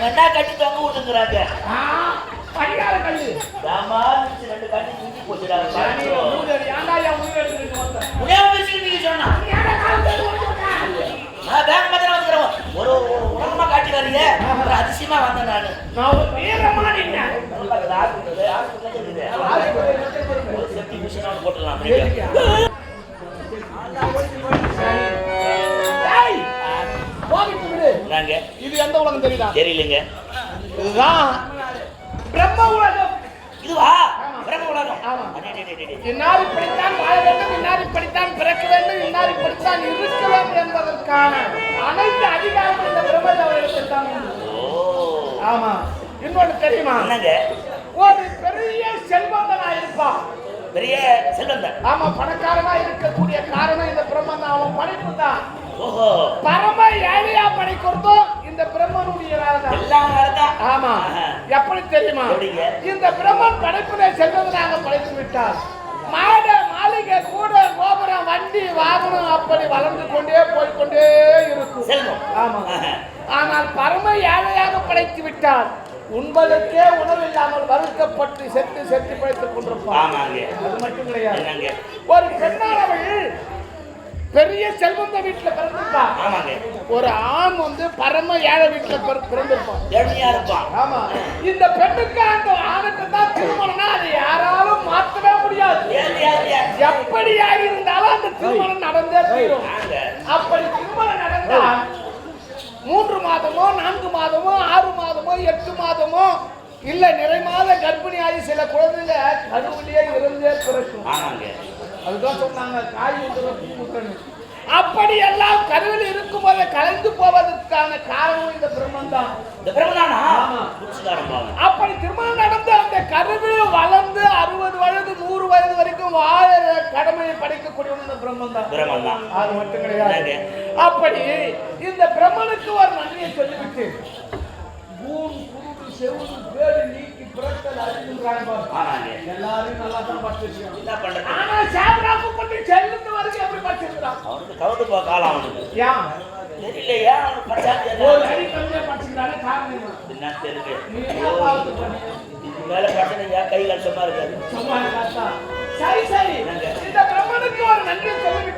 என்ன? கட்டி தொங்க விட்டுங்கிறாங்க ரெண்டு கட்டி தூக்கி அப்படியே. சரி. டேய், போகிட்டு விடு. நாங்க இது எந்த உலகம் தெரியுதா தெரியலைங்க இதுதான் பிரம்ம உலகம் இதுவா ஆமா. பிரம்ம உலகம். இன்னார் இப்படித்தான் வாழ வேண்டும் இன்னார் இப்படித்தான் பிறக்க வேண்டும் இன்னார் இப்படித்தான் இருக்க வேண்டும் என்பதற்கான அனைத்து அதிகாரமும் ஆமா. தெரியுமா? என்னங்க? ஒரு பெரிய செல்வந்தனா இருப்பான். பெரிய செல்வந்தன். ஆமா பணக்காரனா இருக்கக்கூடிய காரணம் இந்த பிரம்மன் அவன் படைப்பு தான். பரம ஏழையா படைக்கிறதும் இந்த பிரம்மனுடைய ஆமா. எப்படி தெரியுமா? இந்த பிரம்மன் படைப்பினை செல்வதனாக படைத்து விட்டார். மாட மாளிகை கூட கோபுரம் வண்டி வாகனம் அப்படி வளர்ந்து கொண்டே போய்க்கொண்டே இருக்கும். செல்வம். ஆமா. ஆனால் பரம ஏழையாக படைத்து விட்டார். உண்பதற்கே உணவு இல்லாமல் வறுக்கப்பட்டு செத்து செத்து படைத்துக் கொண்டிருப்பார். அது மட்டும் கிடையாது. ஒரு பெண்ணானவள் பெரிய செல்வந்த வீட்டுல பிறந்திருப்பான் ஆமாங்க. ஒரு ஆண் வந்து பரம ஏழை வீட்டுல பிற- பிறந்திருப்பான். ஏழ்மையா இருப்பான். ஆமா. இந்த பெண்ணுக்கு அந்த ஆணுக்கு தான் திருமணம்னா அதை யாராலும் மாற்றவே முடியாது. யார் எப்படியாக இருந்தாலும் அந்த திருமணம் நடந்தே தீரும். அப்படி திருமணம் நடந்தால் மூன்று மாதமோ நான்கு மாதமோ ஆறு மாதமோ எட்டு மாதமோ இல்ல நிறை மாத கர்ப்பிணியாகி சில குழந்தைங்க கருவிலேயே இருந்தே பிறக்கும். அதுதான் சொன்னாங்க காய் ஊத்துற பூ ஊத்துறன்னு. அப்படி எல்லாம் கருவில் இருக்கும்போது கலைந்து போவதற்கான காரணம் இந்த பிரம்மன் தான். இந்த பாவம். அப்படி திருமணம் நடந்து அந்த கருவில் படைக்கக்கூடியவன் இந்த பிரம்மன் தான் பிரம்மன் தான் அது மட்டும் கிடையாது? அப்படி இந்த பிரம்மனுக்கு ஒரு நன்றியை சொல்லிவிட்டு பூன் குருடு செவுடு பேடு நீக்கி பாரு. ஆமாங்க. எல்லாரும் நல்லா தான் படிச்சிருக்காங்க என்ன பண்றது? ஆனா சாப்பிடாம கொண்டு செல்லுக்கு வரைக்கும் எப்படி படிச்சிருக்கிறான் அவனுக்கு கவுட்டு போ காலம் அவனுக்கு ஏன் தெரியலையா அவனுக்கு படிச்சாச்சு ஒரு அடி கம்மியா படிச்சிருந்தாலே காரணம் என்ன? தெரியுது நீ என்ன பாவத்தை பண்ணி? மேல பிரச்சனை கை கஷ்டமா இருக்காதா? சரி சரி என்னங்க? இந்த பிரம்மனுக்கு ஒரு நன்றி சொல்லுங்க.